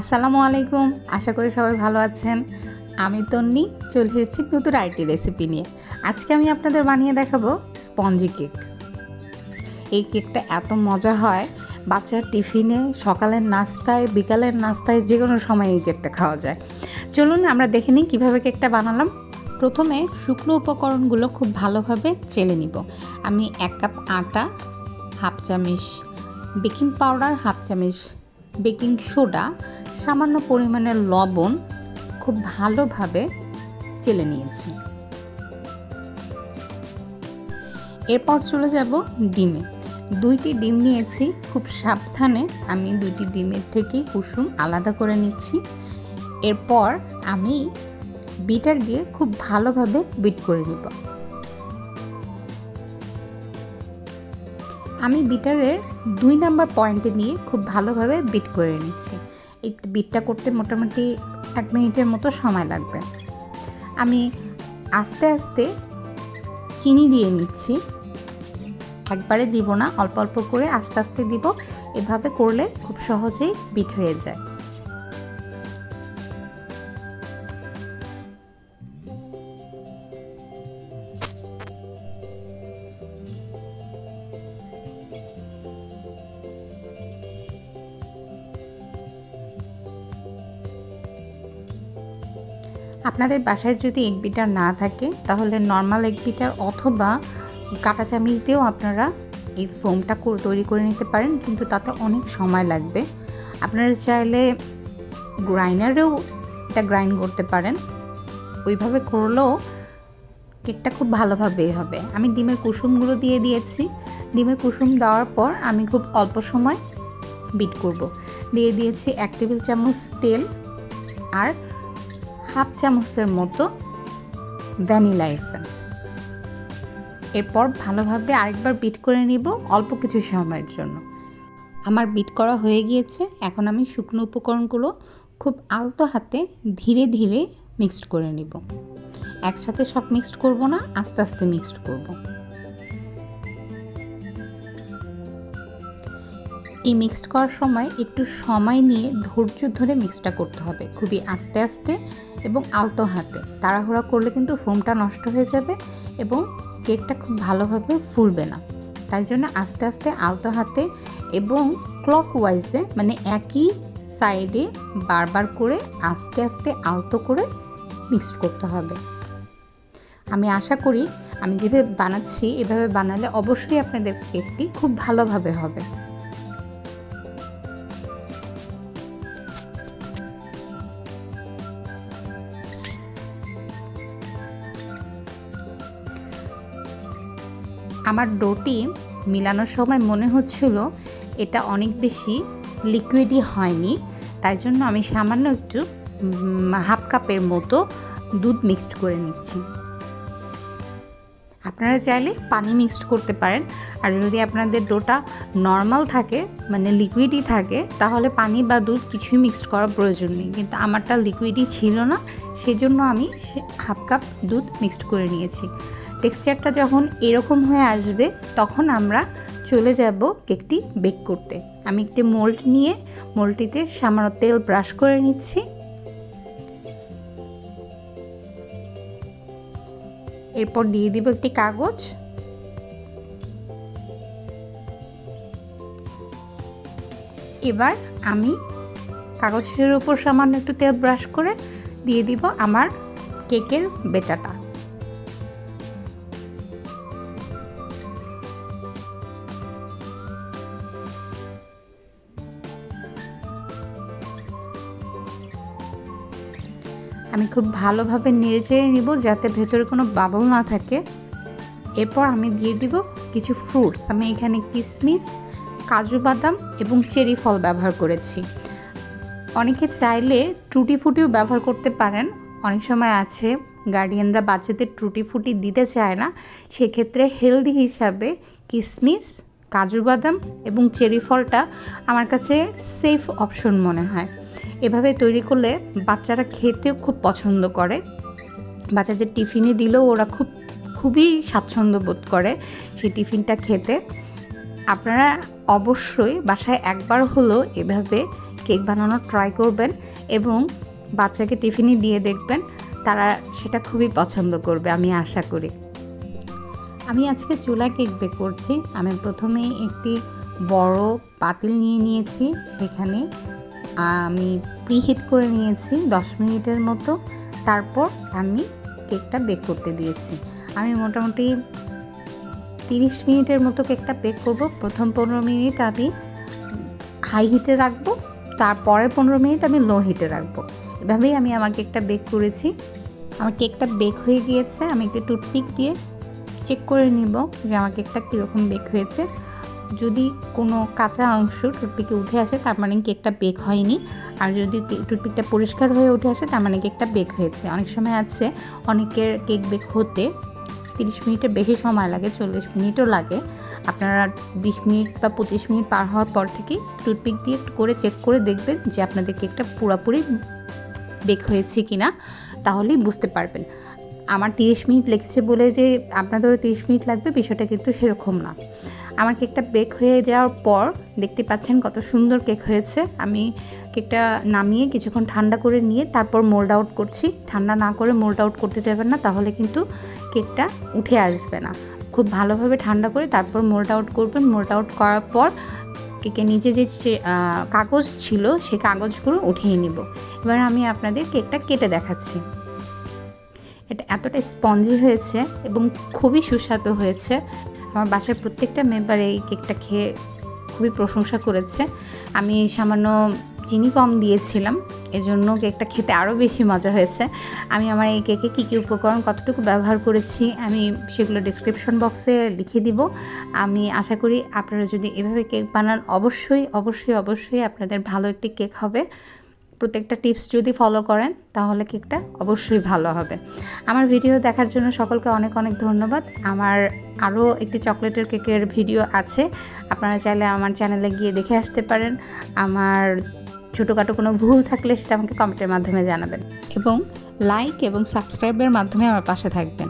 আসসালামু আলাইকুম। আশা করি সবাই ভালো আছেন। আমি তন্নি, চলে এসেছি নতুন আরেকটি রেসিপি নিয়ে। আজকে আমি আপনাদের বানিয়ে দেখাবো স্পঞ্জি কেক। এই কেকটা এত মজা হয়, বাচ্চার টিফিনে সকালের নাস্তায়, বিকালের নাস্তায় যে কোনো সময় এই কেকটা খাওয়া যায়। চলুন আমরা দেখে নিই কীভাবে কেকটা বানালাম। প্রথমে শুকনো উপকরণগুলো খুব ভালোভাবে চেলে নিব। আমি এক কাপ আটা, হাফ চামচ বেকিং পাউডার, হাফ চামচ বেকিং সোডা সামান্য পরিমাণের লবণ খুব ভালোভাবে চেলে নিয়েছি। এরপর চলে যাব ডিমে। দুইটি ডিম নিয়েছি, খুব সাবধানে আমি দুইটি ডিমের থেকেই কুসুম আলাদা করে নিচ্ছি। এরপর আমি বিটার দিয়ে খুব ভালোভাবে বিট করে নিব। আমি বিটারের দুই নাম্বার পয়েন্টে দিয়ে খুব ভালোভাবে বিট করে নিচ্ছি। এই বিটটা করতে মোটামুটি এক মিনিটের মতো সময় লাগবে। আমি আস্তে আস্তে চিনি দিয়ে নিচ্ছি। একবারে দিব না, অল্প অল্প করে আস্তে আস্তে দিব। এভাবে করলে খুব সহজেই বিট হয়ে যায়। আপনাদের বাসায় যদি এগ বিটার না থাকে, তাহলে নর্মাল এগ বিটার অথবা কাঁটা চামিচ দিয়েও আপনারা এই ফোমটা তৈরি করে নিতে পারেন, কিন্তু তাতে অনেক সময় লাগবে। আপনারা চাইলে গ্রাইন্ডারেও এটা গ্রাইন্ড করতে পারেন। ওইভাবে করলেও কেকটা খুব ভালোভাবে হবে। আমি ডিমের কুসুমগুলো দিয়ে দিয়েছি। ডিমের কুসুম দেওয়ার পর আমি খুব অল্প সময় বিট করব। দিয়ে দিয়েছি এক টেবিল চামচ তেল আর হাফ চামচের মতো ভ্যানিলা এসেন্স। এরপর ভালোভাবে আরেকবার বিট করে নিব অল্প কিছু সময়ের জন্য। আমার বিট করা হয়ে গিয়েছে, এখন আমি শুকনো উপকরণগুলো খুব আলতো হাতে ধীরে ধীরে মিক্সড করে নিব। একসাথে সব মিক্সড করব না, আস্তে আস্তে মিক্সড করব। এই মিক্সড করার সময় একটু সময় নিয়ে ধৈর্য ধরে মিক্সটা করতে হবে। খুবই আস্তে আস্তে এবং আলতো হাতে। তাড়াহুড়া করলে কিন্তু ফোমটা নষ্ট হয়ে যাবে এবং কেকটা খুব ভালোভাবে ফুলবে না। তাই জন্য আস্তে আস্তে আলতো হাতে এবং ক্লক ওয়াইজে মানে একই সাইডে বারবার করে আস্তে আস্তে আলতো করে মিক্সড করতে হবে। আমি আশা করি আমি যেভাবে বানাচ্ছি, এভাবে বানালে অবশ্যই আপনাদের কেকটি খুব ভালোভাবে হবে। আমার ডোটি মিলানোর সময় মনে হচ্ছিল এটা অনেক বেশি লিকুইডই হয়নি, তাই জন্য আমি সামান্য একটু হাফ কাপের মতো দুধ মিক্সড করে নিচ্ছি। আপনারা চাইলে পানি মিক্সড করতে পারেন, আর যদি আপনাদের ডোটা নর্মাল থাকে মানে লিকুইডই থাকে, তাহলে পানি বা দুধ কিছুই মিক্সড করার প্রয়োজন নেই। কিন্তু আমারটা লিকুইডই ছিল না, সেজন্য আমি হাফ কাপ দুধ মিক্সড করে নিয়েছি। টেক্সচারটা যখন এরকম হয়ে আসবে, তখন আমরা চলে যাব কেকটি বেক করতে। আমি একটি মোল্ড নিয়ে মোল্ডটিতে সামান্য তেল ব্রাশ করে নিচ্ছি। এরপর দিয়ে দিব একটি কাগজ। এবার আমি কাগজের উপর সামান্য একটু তেল ব্রাশ করে দিয়ে দিব আমার কেকের বেটাটা। আমি খুব ভালোভাবে নেড়ে চেড়ে নিব যাতে ভেতরে কোনো বাবল না থাকে। এরপর আমি দিয়ে দিব কিছু ফ্রুটস আমি এখানে কিশমিশ কাজু বাদাম এবং চেরি ফল ব্যবহার করেছি। অনেকে চাইলে টুটি ফুটিও ব্যবহার করতে পারেন। অনেক সময় আছে গার্ডিয়ানরা বাচ্চাদের টুটি ফুটি দিতে চায় না। সেক্ষেত্রে হেলদি হিসাবে কিশমিশ কাজু বাদাম এবং চেরি ফলটা আমার কাছে সেফ অপশন মনে হয়। এভাবে তৈরি করলে বাচ্চারা খেতেও খুব পছন্দ করে। বাচ্চাদের টিফিনে দিলেও ওরা খুব, খুবই স্বাচ্ছন্দ্য বোধ করে সেই টিফিনটা খেতে। আপনারা অবশ্যই বাসায় একবার হলো এভাবে কেক বানানোর ট্রাই করবেন এবং বাচ্চাকে টিফিনে দিয়ে দেখবেন, তারা সেটা খুবই পছন্দ করবে আমি আশা করি। আমি আজকে চুলা কেক বেক করছি। আমি প্রথমে একটি বড় পাতিল নিয়ে নিয়েছি, সেখানে আমি প্রিহিট করে নিয়েছি দশ মিনিটের মতো। তারপর আমি কেকটা বেক করতে দিয়েছি। আমি মোটামুটি তিরিশ মিনিটের মতো কেকটা বেক করব। প্রথম পনেরো মিনিট আমি হাই হিটে রাখব তারপরে পনেরো মিনিট আমি লো হিটে রাখব। এভাবেই আমি আমার কেকটা বেক করেছি। আমার কেকটা বেক হয়ে গিয়েছে। আমি একটি টুথপিক দিয়ে চেক করে নিব যে আমার কেকটা কীরকম বেক হয়েছে। যদি কোনো কাঁচা অংশ টুথপিকে উঠে আসে, তার মানে কেকটা বেক হয়নি? আর যদি টুথপিকটা পরিষ্কার হয়ে উঠে আসে, তার মানে কেকটা বেক হয়েছে। অনেক সময় আছে, অনেকের কেক বেক হতে তিরিশ মিনিটের বেশি সময় লাগে, চল্লিশ মিনিটও লাগে। আপনারা বিশ মিনিট বা পঁচিশ মিনিট পার হওয়ার পর থেকে টুথপিক দিয়ে করে চেক করে দেখবেন যে আপনাদের কেকটা পুরোপুরি বেক হয়েছে কি না তাহলেই বুঝতে পারবেন। আমার তিরিশ মিনিট লেগেছে বলে যে আপনাদেরও তিরিশ মিনিট লাগবে, বিষয়টা কিন্তু সেরকম না। আমার কেকটা বেক হয়ে যাওয়ার পর দেখতে পাচ্ছেন কত সুন্দর কেক হয়েছে। আমি কেকটা নামিয়ে কিছুক্ষণ ঠান্ডা করে নিয়ে তারপর মোল্ড আউট করছি। ঠান্ডা না করে মোল্ড আউট করতে যাবেন না, তাহলে কিন্তু কেকটা উঠে আসবে না। খুব ভালোভাবে ঠান্ডা করে তারপর মোল্ড আউট করবেন। মোল্ড আউট করার পর কেকের নিচে যে কাগজ ছিল সে কাগজগুলো উঠিয়ে নিব। এবার আমি আপনাদের কেকটা কেটে দেখাচ্ছি। এটা এতটা স্পঞ্জি হয়েছে এবং খুবই সুস্বাদু হয়েছে। আমার বাসার প্রত্যেকটা মেম্বার এই কেকটা খেয়ে খুবই প্রশংসা করেছে। আমি সামান্য চিনি কম দিয়েছিলাম, এজন্য কেকটা খেতে আরও বেশি মজা হয়েছে। আমি আমার এই কেকে কী কী উপকরণ কতটুকু ব্যবহার করেছি, আমি সেগুলো ডিসক্রিপশন বক্সে লিখে দিব। আমি আশা করি আপনারা যদি এভাবে কেক বানান, অবশ্যই অবশ্যই অবশ্যই আপনাদের ভালো একটি কেক হবে। প্রত্যেকটা টিপস যদি ফলো করেন, তাহলে কেকটা অবশ্যই ভালো হবে। আমার ভিডিও দেখার জন্য সকলকে অনেক অনেক ধন্যবাদ। আমার আরও একটি চকলেটের কেকের ভিডিও আছে। আপনারা চাইলে আমার চ্যানেলে গিয়ে দেখে আসতে পারেন। আমার ছোটোখাটো কোনো ভুল থাকলে সেটা আমাকে কমেন্টের মাধ্যমে জানাবেন। এবং লাইক এবং সাবস্ক্রাইবের মাধ্যমে আমার পাশে থাকবেন।